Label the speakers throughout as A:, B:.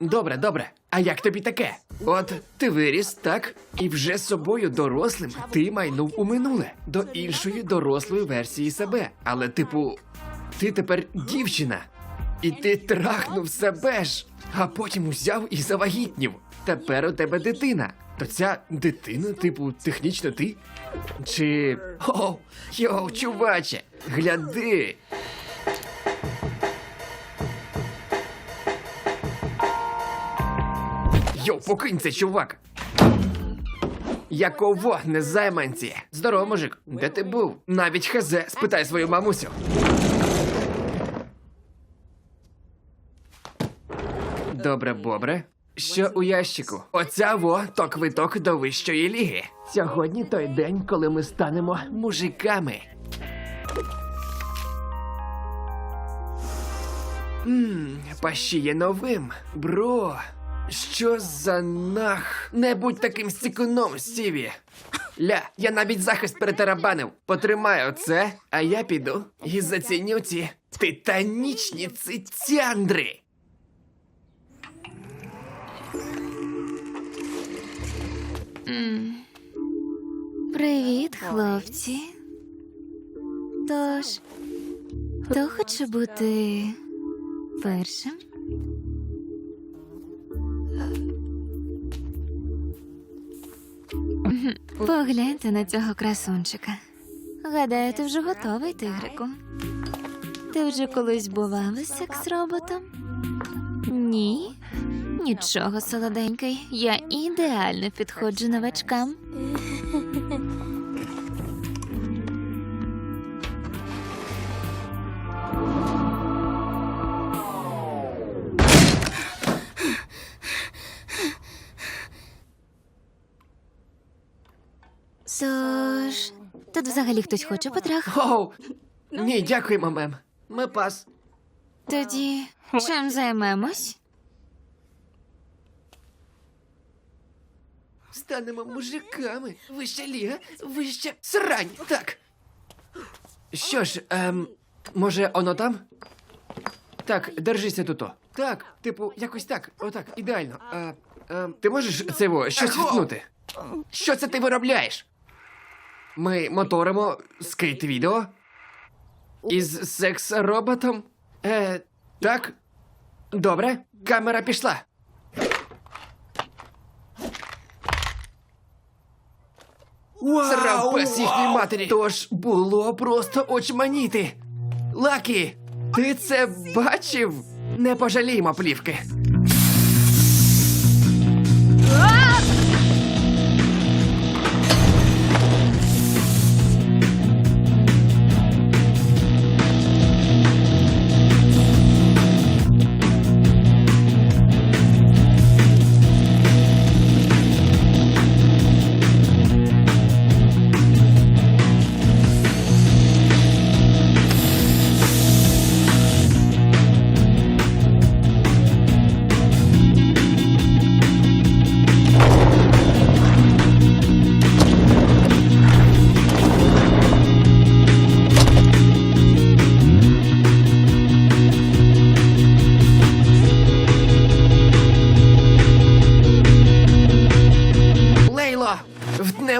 A: Добре, добре. А як тобі таке? От ти виріс, так? І вже з собою дорослим ти майнув у минуле до іншої дорослої версії себе. Але, типу, ти тепер дівчина. І ти трахнув себе ж, а потім узяв і завагітнів. Тепер у тебе дитина. То ця дитина, типу, технічно ти? Чи. О, йоу, чуваче, гляди. Йоу, покинь це, чувак. Якого незайманці? Здорово, мужик. Де ти був? Навіть хазе, спитай свою мамусю. Добре, бобре. Що у ящику? Оця во то квиток до вищої ліги. Сьогодні той день, коли ми станемо мужиками. Ммм, пащіє новим. Бро. Що за нах? Не будь таким стікуном, Стіві. Ля, я навіть захист перетарабанив. Потримай оце, а я піду і заціню ці титанічні цитяндри.
B: Привіт, хлопці. Тож, хто хоче бути першим? Погляньте на цього красунчика. Гадаю, ти вже готовий, тигрику. Ти вже колись бував із секс-роботом? Ні. Нічого, солоденький. Я ідеально підходжу новачкам. Тож, тут взагалі хтось хоче потрах.
A: Оу! Ні, дякуємо, мем. Ми пас.
B: Тоді чим займемось?
A: Станемо мужиками. Вища ліга, вища срань. Так. Що ж, ем, може, оно там? Так, держися тут. Так, типу, якось так. Отак, ідеально. А, ем, ти можеш це во, щось вткнути? Що це ти виробляєш? Ми моторимо скейт-відео? Із секс-роботом? Е, так. Добре, камера пішла. Срав пес їхній матері. Тож було просто очманіти. Лакі, ти це бачив? Не пожаліємо плівки.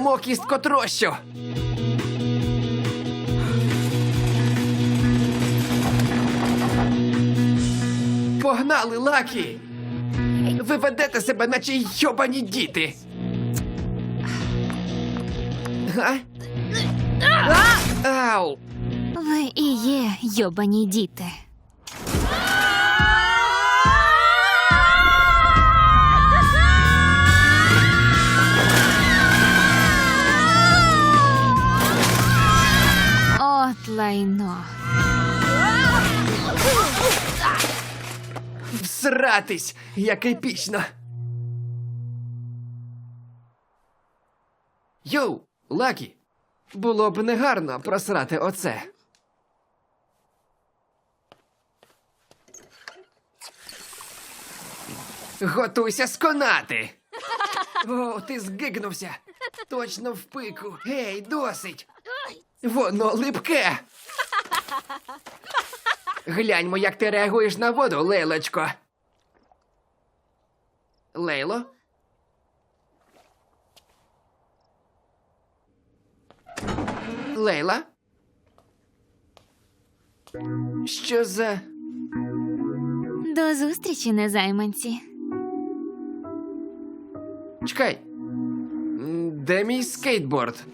A: Втнемо кісткотрощу. Погнали, Лакі! Ви ведете себе, наче йобані діти. Га? Ау!
B: Ви і є йобані діти.
A: Всратись, як епічно. Йоу, Лакі, було б негарно просрати оце. Готуйся сконати. О, ти згигнувся. Точно в пику. Гей, досить. Воно липке. Гляньмо, як ти реагуєш на воду, лелечко. Лейло? Лейла? Що за.
B: До зустрічі, незайманці.
A: Чекай. Де мій скейтборд?